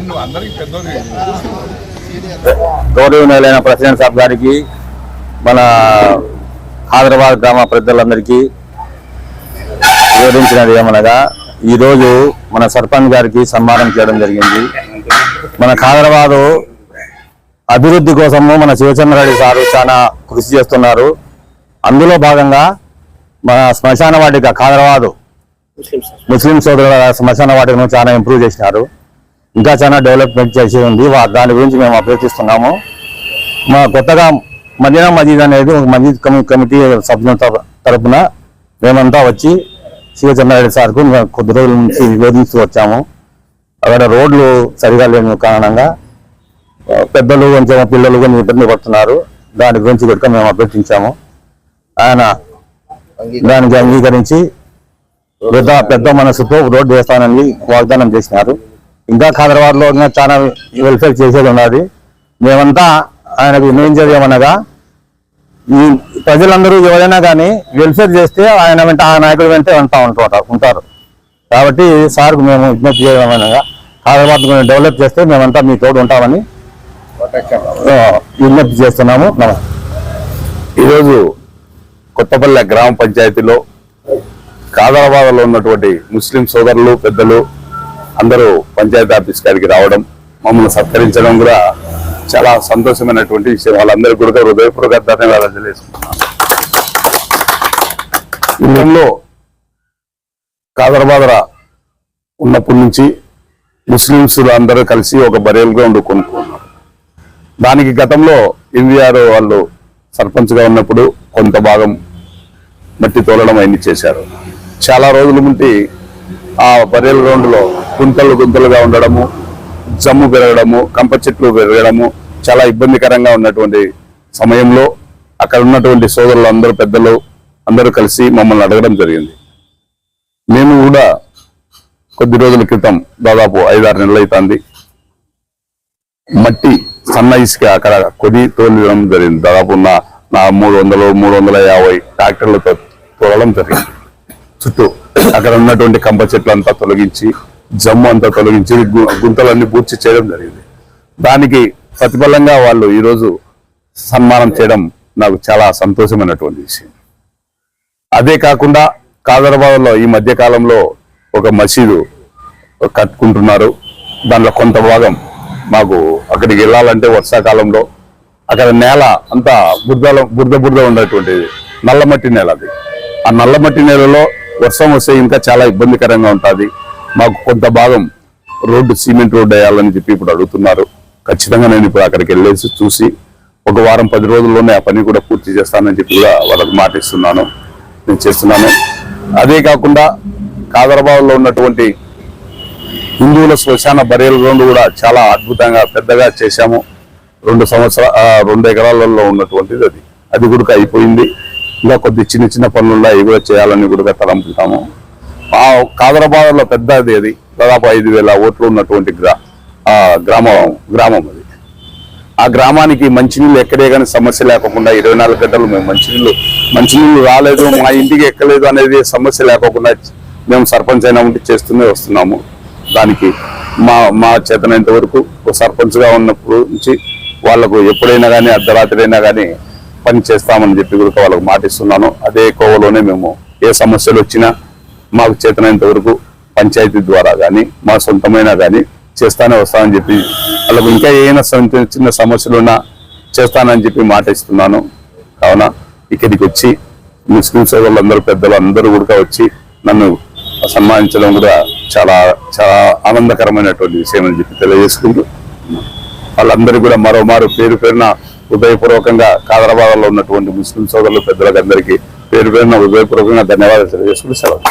నువ్వు అందరికి గౌరవనీయులైన ప్రెసిడెంట్ సాబ్ గారికి మన హైదరాబాద్ గ్రామ ప్రజలందరికీ వివరించినది ఏమనగా ఈరోజు మన సర్పంచ్ గారికి సన్మానం చేయడం జరిగింది. మన హైదరాబాదు అభివృద్ధి కోసము మన శివచంద్రరెడ్డి సారు చాలా కృషి చేస్తున్నారు. అందులో భాగంగా మన శ్మశాన వాటిక హైదరాబాదు ముస్లిం సోదరుల శ్మశాన వాటికను చాలా ఇంప్రూవ్ చేసినారు. ఇంకా చాలా డెవలప్మెంట్ చేసి ఉంది. దాని గురించి మేము అభ్యర్థిస్తున్నాము. మా కొత్తగా మదీనా మజీద్ అనేది ఒక మజీద్ కమి- కమిటీ సభ్యుల తరఫున మేమంతా వచ్చి శివచంద్రారెడ్డి సార్కు మేము కొద్ది రోజుల నుంచి నివేదిస్తూ వచ్చాము. అక్కడ రోడ్లు సరిగా లేని కారణంగా పెద్దలు కొంచెం పిల్లలు కొంచెం ఇబ్బంది పడుతున్నారు. దాని గురించి కూడా మేము అభ్యర్థించాము. ఆయన దానికి అంగీకరించి పెద్ద పెద్ద మనసుతో రోడ్డు వేస్తానని వాగ్దానం చేసినారు. ఇంకా హైదరాబాద్లో చాలా వెల్ఫేర్ చేసేది ఉన్నది. మేమంతా ఆయనకు వినియోగించేది ఏమనగా ఈ ప్రజలందరూ ఎవరైనా కానీ వెల్ఫేర్ చేస్తే ఆయన వెంట ఆ నాయకుడు వెంటే వెంట ఉంటారు ఉంటారు. కాబట్టి సార్కు మేము విజ్ఞప్తి చేయమనగా హైదరాబాద్ డెవలప్ చేస్తే మేమంతా మీ తోడు ఉంటామని విజ్ఞప్తి చేస్తున్నాము. ఈరోజు కొత్తపల్లె గ్రామ పంచాయతీలో కాదరాబాద్లో ఉన్నటువంటి ముస్లిం సోదరులు పెద్దలు అందరూ పంచాయతీ ఆఫీస్ గారికి రావడం మమ్మల్ని సత్కరించడం కూడా చాలా సంతోషమైనటువంటి విషయం. వాళ్ళందరికీ కూడా హృదయపూర్వక ధన్యవాదాలు తెలియజేసుకుంటున్నాను. ఇందులో కాదరబాదర ఉన్నప్పటి నుంచి ముస్లింస్ అందరూ కలిసి ఒక బరేల్ గ్రౌండ్ కొనుక్కున్నారు. దానికి గతంలో ఎన్వీఆర్ వాళ్ళు సర్పంచ్గా ఉన్నప్పుడు కొంత భాగం మట్టి తోలడం అన్ని చేశారు. చాలా రోజుల ముందు ఆ బరేల్ గ్రౌండ్లో గుంతలు గుంతలుగా ఉండడము జమ్ము పెరగడము కంప చెట్లు పెరగడము చాలా ఇబ్బందికరంగా ఉన్నటువంటి సమయంలో అక్కడ ఉన్నటువంటి సోదరులు అందరూ పెద్దలు అందరూ కలిసి మమ్మల్ని అడగడం జరిగింది. మేము కూడా కొద్ది రోజుల క్రితం దాదాపు ఐదారు నెలలు అవుతుంది మట్టి సన్న ఇసుక అక్కడ కొద్ది తోలడం జరిగింది. దాదాపు నా నా మూడు వందలు మూడు వందల యాభై ట్రాక్టర్లతో తోలడం జరిగింది. చుట్టూ అక్కడ ఉన్నటువంటి కంప చెట్లు అంతా తొలగించి జమ్ము అంతా తొలగించి గుంతలన్నీ పూర్తి చేయడం జరిగింది. దానికి ప్రతిఫలంగా వాళ్ళు ఈరోజు సన్మానం చేయడం నాకు చాలా సంతోషమైనటువంటి విషయం. అదే కాకుండా కాదరాబాద్లో ఈ మధ్య కాలంలో ఒక మసీదు కట్టుకుంటున్నారు. దాంట్లో కొంత భాగం మాకు అక్కడికి వెళ్ళాలంటే వర్షాకాలంలో అక్కడ నేల అంతా బురదలో బురద బురద ఉండేటువంటిది. నల్లమట్టి నేల అది. ఆ నల్లమట్టి నేలలో వర్షం వస్తే ఇంకా చాలా ఇబ్బందికరంగా ఉంటుంది. మాకు కొంత భాగం రోడ్డు సిమెంట్ రోడ్డు వేయాలని చెప్పి ఇప్పుడు అడుగుతున్నారు. ఖచ్చితంగా నేను ఇప్పుడు అక్కడికి వెళ్ళేసి చూసి ఒక వారం పది రోజుల్లోనే ఆ పని కూడా పూర్తి చేస్తానని చెప్పి కూడా వాళ్ళకు మాటిస్తున్నాను. నేను చేస్తున్నాను. అదే కాకుండా కాదరాబాద్లో ఉన్నటువంటి హిందువుల శ్మశాన బరియల్ గ్రౌండ్ కూడా చాలా అద్భుతంగా పెద్దగా చేశాము. రెండు సంవత్సర రెండు ఎకరాలలో ఉన్నటువంటిది అది. అది కూడా అయిపోయింది. ఇంకా కొద్ది చిన్న చిన్న పనులు ఉన్నాయి అవి కూడా చేయాలని కూడా తలంపుతాము. కాదరాబాద్లో పెద్దది అది. దాదాపు ఐదు వేల ఓట్లు ఉన్నటువంటి గ్రా ఆ, గ్రామం గ్రామం అది. ఆ గ్రామానికి మంచినీళ్ళు ఎక్కడే కానీ సమస్య లేకుండా ఇరవై నాలుగు గంటలు మేము మంచినీళ్ళు మంచినీళ్ళు రాలేదు మా ఇంటికి ఎక్కలేదు అనేది సమస్య లేకోకుండా మేము సర్పంచ్ అయినా ఉంటే చేస్తూనే వస్తున్నాము. దానికి మా మా చేతనంత వరకు సర్పంచ్గా ఉన్నప్పుడు నుంచి వాళ్ళకు ఎప్పుడైనా కానీ అర్ధరాత్రి అయినా కానీ పని చేస్తామని చెప్పి కూడా వాళ్ళకు మాటిస్తున్నాను. అదే కోవలోనే మేము ఏ సమస్యలు వచ్చినా మాకు చేతనైనంత వరకు పంచాయతీ ద్వారా కానీ మా సొంతమైన కానీ చేస్తానే వస్తానని చెప్పి వాళ్ళకు ఇంకా ఏమైనా చిన్న సమస్యలు ఉన్నా చేస్తానని చెప్పి మాట ఇస్తున్నాను. కావున ఇక్కడికి వచ్చి ముస్లిం సోదరులందరూ పెద్దలు అందరూ కూడా వచ్చి నన్ను సన్మానించడం కూడా చాలా చాలా ఆనందకరమైనటువంటి విషయం అని చెప్పి తెలియజేసుకుంటూ వాళ్ళందరూ కూడా మరోమారు పేరు పేరున హృదయపూర్వకంగా కాదరాబాద్లో ఉన్నటువంటి ముస్లిం సోదరులు పెద్దలకు అందరికీ పేరు పేరున హృదయపూర్వకంగా ధన్యవాదాలు తెలియజేసుకుంటూ సెలవు.